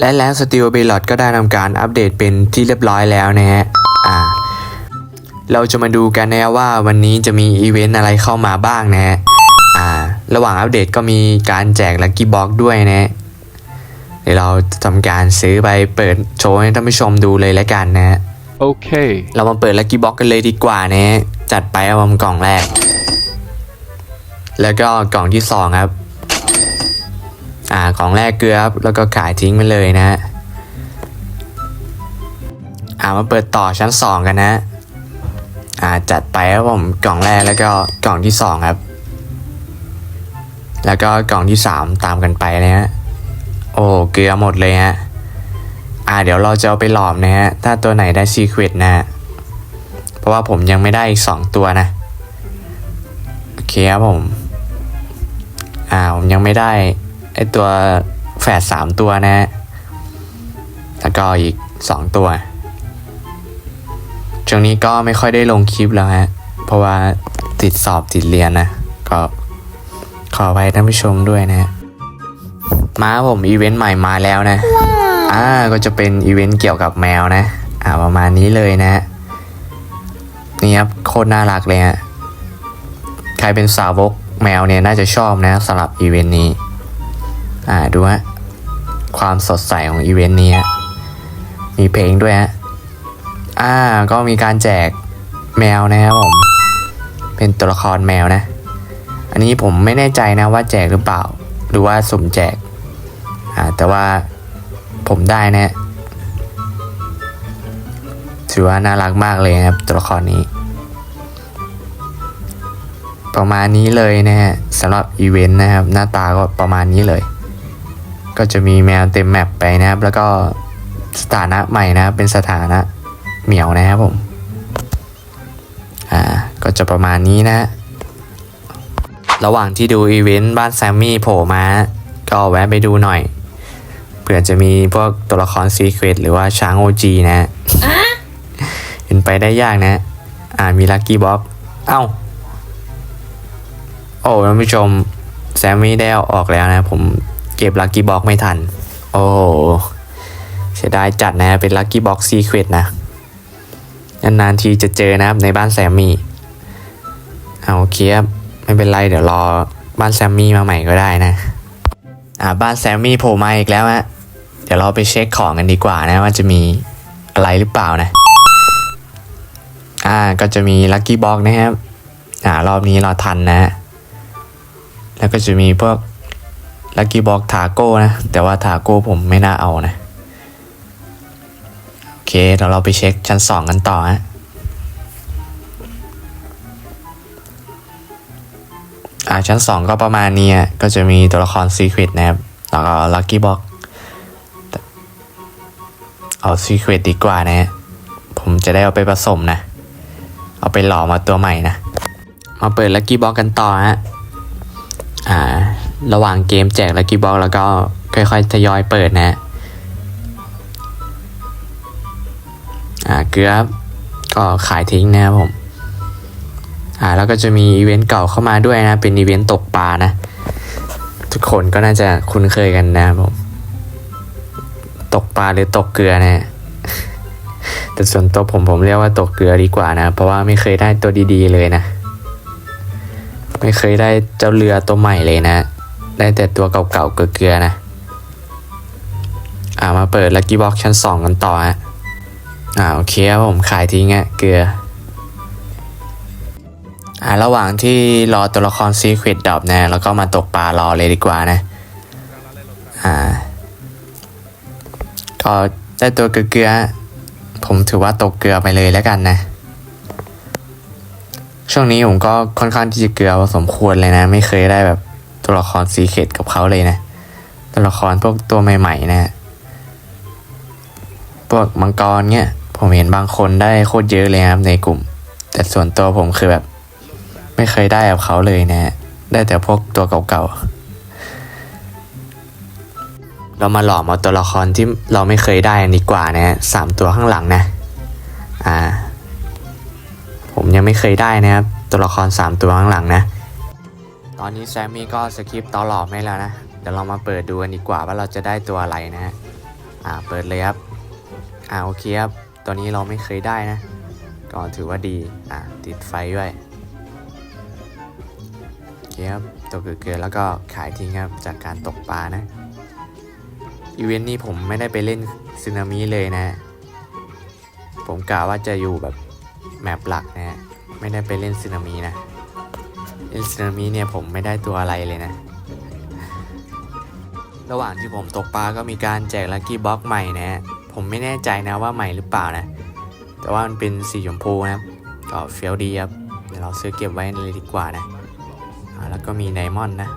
และแล้วสติลเบลอดก็ได้ทำการอัปเดตเป็นที่เรียบร้อยแล้วนะฮะอ่าเราจะมาดูกันนะว่าวันนี้จะมีอีเวนต์อะไรเข้ามาบ้างนะฮะอ่าระหว่างอัปเดตก็มีการแจกลัคกี้บ็อกด้วยนะเดี๋ยวเราทำการซื้อไปเปิดโชว์ให้ท่านผู้ชมดูเลยแล้วกันนะฮะ Okay. เรามาเปิดลัคกี้บ็อกกันเลยดีกว่านะจัดไปเอามากล่องแรก แล้วก็กล่องที่สองครับ อ่ากล่องแรกเกลือครับแล้วก็ขายทิ้งไปเลยนะอ่ามาเปิดต่อชั้นสองกันนะอ่าจัดไปครับผมกล่องแรกแล้วก็กล่องที่สองครับ แล้วก็กล่องที่สามตามกันไปนะฮะโอ้เกลือหมดเลยฮะอ่าเดี๋ยวเราจะเอาไปหลอมนะฮะถ้าตัวไหนได้ซีเครตนะฮะเพราะว่าผมยังไม่ได้อีกสองตัวนะโอเคครับผมอ่าผมยังไม่ได้ ตัวแฝดสามตัวนะฮะแล้วก็อีกสองตัว ช่วงนี้ก็ไม่ค่อยได้ลงคลิปแล้วฮะ เพราะว่าติดสอบติดเรียนนะ ก็ขอไว้ท่านผู้ชมด้วยนะฮะมาครับผมอีเวนต์ใหม่มาแล้วนะ อ่า ก็จะเป็นอีเวนต์เกี่ยวกับแมวนะ อ่าประมาณนี้เลยนะ นี่ครับโคตรน่ารักเลยฮะ ใครเป็นสาวกแมวเนี่ยน่าจะชอบนะสำหรับอีเวนต์นี้ อ่าดูฮะความสดใสของอีเวนต์นี้มีเพลงด้วยฮะอ่าก็มีการแจกแมวนะครับผม เป็นตัวละครแมวนะ อันนี้ผมไม่แน่ใจนะว่าแจกหรือเปล่า หรือว่าสุ่มแจกอ่าแต่ว่าผมได้นะถือว่าน่ารักมากเลยครับตัวละครนี้ ประมาณนี้เลยนะฮะสำหรับอีเวนต์นะครับ หน้าตาก็ประมาณนี้เลย ก็จะมีแมวเต็มแมปไปนะครับ แล้วก็สถานะใหม่นะครับเป็นสถานะเหมียวนะครับผม อ่า ก็จะประมาณนี้นะ ระหว่างที่ดูอีเวนต์บ้านแซมมี่โผล่มา ก็แวะไปดูหน่อย เผื่อจะมีพวกตัวละครซีเครตหรือว่าช้างโอจีนะเห็นไปได้ยากนะ อ่า มีลัคกี้บ็อกเอ้า โอ้ท่านผู้ชมแซมมี่ได้เอาออกแล้วนะผมเก็บลัคกี้บ็อกไม่ทัน โอ้เสียดายจัดนะเป็นลัคกี้บ็อกซีเครตนะนานๆทีจะเจอนะครับในบ้านแซมมี่เอาโอเคครับไม่เป็นไรเดี๋ยวรอบ้านแซมมี่มาใหม่ก็ได้นะอ่าบ้านแซมมี่โผล่มาอีกแล้วฮะเดี๋ยวเราไปเช็คของกันดีกว่านะว่าจะมีอะไรหรือเปล่านะอ่าก็จะมีลัคกี้บ็อกนะครับอ่ารอบนี้เราทันนะ แล้วก็จะมีพวก ลัคกี้บ็อกทาโก้นะ แต่ว่าทาโก้ผมไม่น่าเอานะ โอเคเดี๋ยวเราไปเช็คชั้นสองกันต่อฮะอ่าชั้นสองก็ประมาณนี้อะก็จะมีตัวละครซีครตนะครับ แล้วก็ลัคกี้บ็อกเอาซีครตดีกว่านะ ผมจะได้เอาไปผสมนะ เอาไปหล่อมาตัวใหม่นะ มาเปิดลัคกี้บ็อกกันต่อฮะอ่า ระหว่างเกมแจกลัคกี้บ็อกแล้วก็ค่อยๆทยอยเปิดนะอ่าเกลือบก็ขายทิ้งนะครับผมอ่าแล้วก็จะมีอีเวนต์เก่าเข้ามาด้วยนะ เป็นอีเวนต์ตกปลานะ ทุกคนก็น่าจะคุ้นเคยกันนะครับผมตกปลาหรือตกเกลือนะแต่ส่วนตัวผมผมเรียกว่าตกเกลือดีกว่านะ เพราะว่าไม่เคยได้ตัวดีๆเลยนะ ไม่เคยได้เจ้าเรือตัวใหม่เลยนะ ได้แต่ตัวเก่าๆเกลือๆนะ อ่ามาเปิดลัคกี้บ็อกชั้นสองกันต่อฮะ อ่าโอเคครับผมขายทิ้งอะเกลือ อ่าระหว่างที่รอตัวละครซีเครตดรอปนะแล้วก็มาตกปลารอเลยดีกว่านะ อ่า ก็ได้ตัวเกลือผมถือว่าตกเกลือไปเลยแล้วกันนะ ช่วงนี้ผมก็ค่อนข้างที่จะเกลือพอสมควรเลยนะ ไม่เคยได้แบบ ตัวละครซีเครตกับเขาเลยนะ ตัวละครพวกตัวใหม่ๆนะพวกมังกรเนี่ยผมเห็นบางคนได้โคตรเยอะเลยครับในกลุ่ม แต่ส่วนตัวผมคือแบบ ไม่เคยได้กับเขาเลยนะ ได้แต่พวกตัวเก่าๆ เรามาหลอมเอาตัวละครที่เราไม่เคยได้กันดีกว่านะฮะสามตัวข้างหลังนะ อ่า ผมยังไม่เคยได้นะครับ ตัวละครสามตัวข้างหลังนะ ตอนนี้แซมมี่ก็สคริปต์ตอหลอมให้แล้วนะ เดี๋ยวเรามาเปิดดูกันดีกว่าว่าเราจะได้ตัวอะไรนะฮะ อ่า เปิดเลยครับ อ่า โอเคครับตอนนี้เราไม่เคยได้นะ ก็ถือว่าดี อ่า ติดไฟด้วยโอเคครับตกเกลือแล้วก็ขายทิ้งครับจากการตกปลานะอีเวนต์นี้ผมไม่ได้ไปเล่นซึนามิเลยนะ ผมกะว่าจะอยู่แบบแมปหลักนะฮะไม่ได้ไปเล่นซึนามินะ เล่นซึนามิเนี่ยผมไม่ได้ตัวอะไรเลยนะ ระหว่างที่ผมตกปลาก็มีการแจกลัคกี้บ็อกใหม่นะผมไม่แน่ใจนะว่าใหม่หรือเปล่านะ แต่ว่ามันเป็นสีชมพูนะครับก็เฟี้ยวดีครับเดี๋ยวเราซื้อเก็บไว้เลยดีกว่านะแล้วก็มีไดมอนด์นะ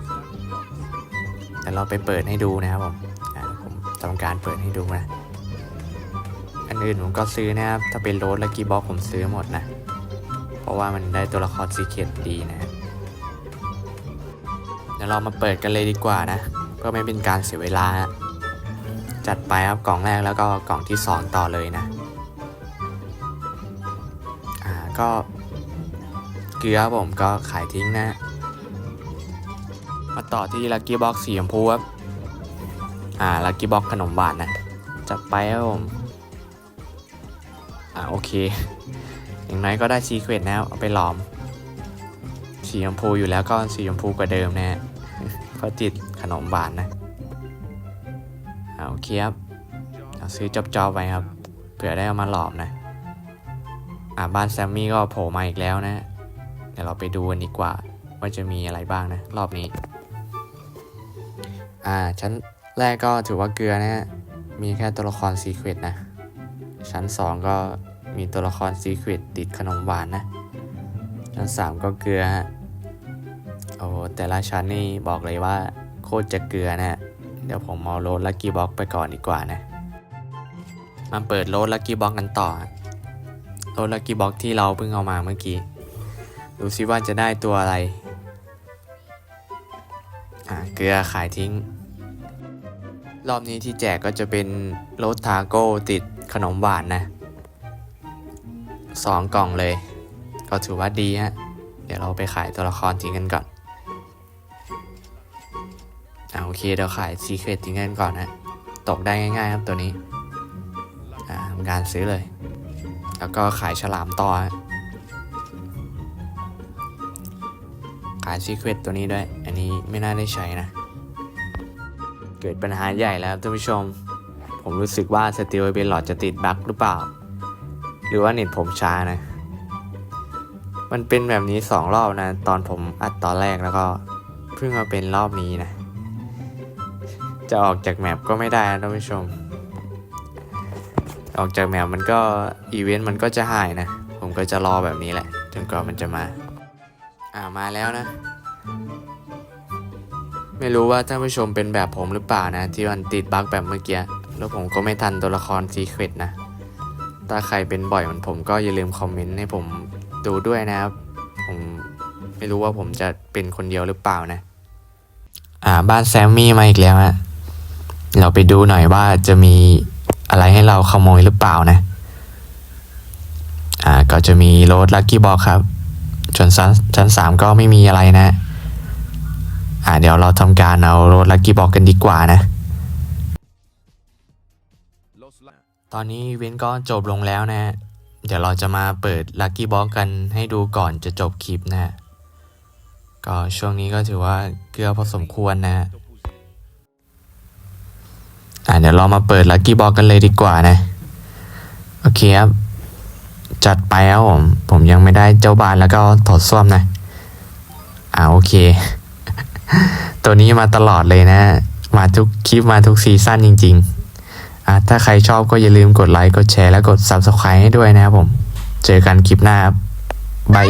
เดี๋ยวเราไปเปิดให้ดูนะครับผมผมทำการเปิดให้ดูนะ อันอื่นผมก็ซื้อนะครับ ถ้าเป็นโรสและกีบ็อกผมซื้อหมดนะ เพราะว่ามันได้ตัวละครซีเครตดีนะครับ เดี๋ยวเรามาเปิดกันเลยดีกว่านะ เพื่อไม่เป็นการเสียเวลาฮะจัดไปครับกล่องแรกแล้วก็กล่องที่สองต่อเลยนะ อ่าก็เกลือผมก็ขายทิ้งนะ มาต่อที่ลั c กี้บ็อกสีชมพูครับ อ่าลั c กี้บ็อกขนมหวานนะ จัดไปครับผม อ่าโอเค อย่างน้อยก็ได้ซีเครตแล้วเอาไปหลอม สีชมพูอยู่แล้วก็สีชมพูกว่าเดิมนะฮะก็ติดขนมหวานนะเอาเคครับเอาซื้อจอบๆไว้ครับ เผื่อได้เอามาหลอมนะ อ่าบ้านแซมมี่ก็โผล่มาอีกแล้วนะ เดี๋ยวเราไปดูกันดีกว่า ว่าจะมีอะไรบ้างนะ รอบนี้ อ่า ชั้นแรกก็ถือว่าเกลือนะฮะ มีแค่ตัวละครซีเครตนะ ชั้น 2 ก็มีตัวละครซีเครตติดขนมหวานนะ ชั้น 3 ก็เกลือฮะ โอ้แต่ละชั้นนี่บอกเลยว่า โคตรจะเกลือนะฮะเดี๋ยวผมเอาโรดลักกี้บ็อกไปก่อนดีกว่านะมาเปิดโรดลักกี้บ็อกกันต่อโรดลักกี้บ็อกที่เราเพิ่งเอามาเมื่อกี้ ดูซิว่าจะได้ตัวอะไรอ่าเกลือขายทิ้ง รอบนี้ที่แจกก็จะเป็นโรสทาโก้ติดขนมหวานนะสองกล่องเลย ก็ถือว่าดีฮะ เดี๋ยวเราไปขายตัวละครทิ้งกันก่อน เคเดี๋ยวขายซีเครตทิ้งกันก่อนนะตกได้ง่ายๆครับตัวนี้อ่าทำการซื้อเลย แล้วก็ขายฉลามต่อฮะขายซีเครตตัวนี้ด้วย อันนี้ไม่น่าได้ใช้นะ เกิดปัญหาใหญ่แล้วท่านผู้ชม ผมรู้สึกว่าสตีลเบลลอดจะติดบั๊กหรือเปล่า หรือว่าเน็ตผมช้านะ มันเป็นแบบนี้สองรอบนะ ตอนผมอัดตอนแรกแล้วก็เพิ่งมาเป็นรอบนี้นะ จะออกจากแมปก็ไม่ได้นะท่านผู้ชม ออกจากแมปมันก็อีเวนต์มันก็จะหายนะ ผมก็จะรอแบบนี้แหละ จนกว่ามันจะมา อ่ามาแล้วนะ ไม่รู้ว่าท่านผู้ชมเป็นแบบผมหรือเปล่านะ ที่มันติดบั๊กแบบเมื่อกี้ แล้วผมก็ไม่ทันตัวละครซีเครตนะ ถ้าใครเป็นบ่อยเหมือนผมก็อย่าลืมคอมเมนต์ให้ผมดูด้วยนะครับ ผมไม่รู้ว่าผมจะเป็นคนเดียวหรือเปล่านะ อ่า บ้านแซมมี่มาอีกแล้วฮะ เราไปดูหน่อยว่าจะมีอะไรให้เราขโมยหรือเปล่านะ อ่าก็จะมีโรดลักกี้บอกครับจนชั้นชั้นสามก็ไม่มีอะไรนะ อ่าเดี๋ยวเราทำการเอาโรดลักกี้บอกกันดีกว่านะ ตอนนี้เว้นก็จบลงแล้วนะ เดี๋ยวเราจะมาเปิดลั c กี้บอกกันให้ดูก่อนจะจบคลิปนะฮะก็ช่วงนี้ก็ถือว่าเกลือพอสมควรนะ อ่าเดี๋ยวเรามาเปิดลั c กี้บ็อกกันเลยดีกว่านะ โอเคครับ จัดไปครับผม ผมยังไม่ได้เจ้าบานแล้วก็ถอดส้วมนะ อ่าโอเค ตัวนี้มาตลอดเลยนะ มาทุกคลิปมาทุกซีซั่นจริง ๆ อะถ้าใครชอบก็อย่าลืมกดไลค์ กดแชร์ และกด Subscribe ให้ด้วยนะครับผม เจอกันคลิปหน้าครับบาย